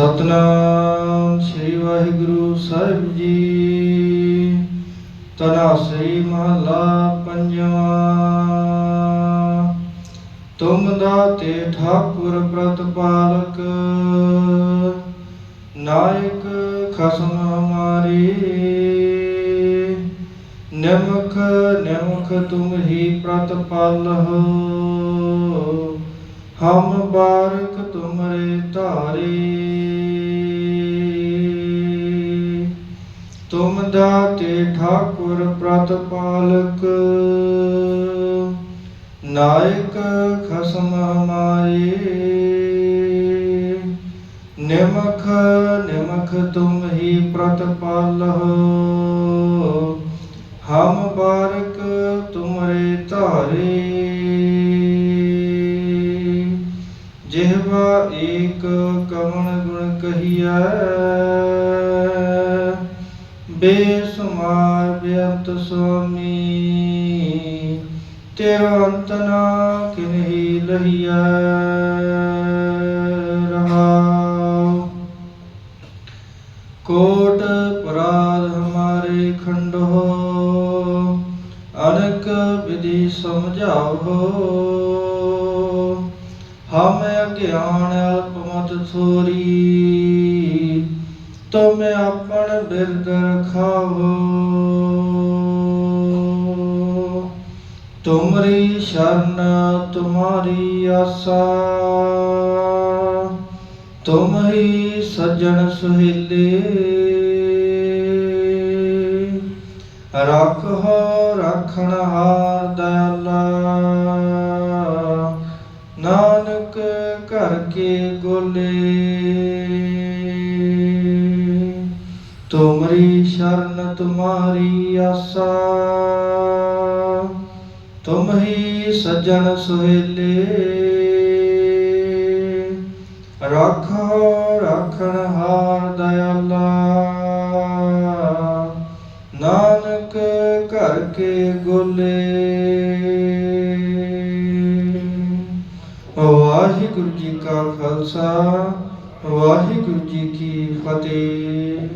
ਸਤਨਾਮ ਸ੍ਰੀ ਵਾਹਿਗੁਰੂ ਸਾਹਿਬ ਜੀ। ਤਨਾ ਸ੍ਰੀ ਮਹਲਾ ਪੰਜਵਾਂ। ਤੁਮ ਦਾਤੇ ਠਾਕੁਰ ਪ੍ਰਤਪਾਲਕ। ਨਾਇਕ ਖਸਮ ਹਮਾਰੇ। ਨਿਮਖ ਨਿਮਖ ਤੁਮ ਹੀ ਪ੍ਰਤਪਾਲਹੁ। ਹਮ ਬਾਰਕ ਤੁਮਰੇ ਧਾਰੇ। ਤੁਮ ਦਾਤੇ ਠਾਕੁਰ ਪ੍ਰਤਪਾਲਕ। ਨਾਇਕ ਖਸਮ ਹਮਾਰੇ। ਨਿਮਖ ਨਿਮਖ ਤੁਮ ਹੀ ਪ੍ਰਤਪਾਲਹੁ ਹਮ ਬਾਰਕ ਤੁਮਰੇ ਧਾਰੇ। ਜਿਹਵਾ ਏਕ ਕਵਣ ਗੁਣ ਕਹੀਐ। ਬੇਸੁਮਾਰ ਬੇਅੰਤ ਸੁਆਮੀ, ਤੇਰਾ ਅੰਤ ਨਾ ਕਿਨਹੀ ਲਹੀਐ ਰਹਾਉ। ਕੋਟ ਪਰਾਧ ਹਮਾਰੇ ਖੰਡੋ ਅਨਕ ਵਿਧि ਸਮਝਾਓ ਹਮ ਅਗਿਆਨ ਅਲਪਮਤ ਥੋਰੀ ਤੁਮ ਆਪਣ ਬਿਰਦ ਰਖਾਓ। ਤੁਮਰੀ ਸ਼ਰਨ, ਤੁਮਾਰੀ ਆਸਾ। ਤੁਮ ਹੀ ਸੱਜਣ ਸੁਹੇਲੇ। ਰੱਖੋ ਰੱਖਣ ਹਾਰ ਦਇਆਲਾ। ਨਾਨਕ ਘਰ ਕੇ ਗੋਲੇ। ਤੁਮਰੀ ਸ਼ਰਨ ਤੁਮਾਰੀ ਆਸਾ। ਤੁਮ ਹੀ ਸੱਜਣ ਸੁਹੇਲੇ। ਰੱਖੋ, ਰੱਖਣ ਹਾਰ ਦਇਆਲਾ। ਨਾਨਕ ਘਰ ਕੇ ਗੋਲੇ। ਵਾਹਿਗੁਰੂ ਜੀ ਕਾ ਖਾਲਸਾ, ਵਾਹਿਗੁਰੂ ਜੀ ਕੀ ਫਤਿਹ।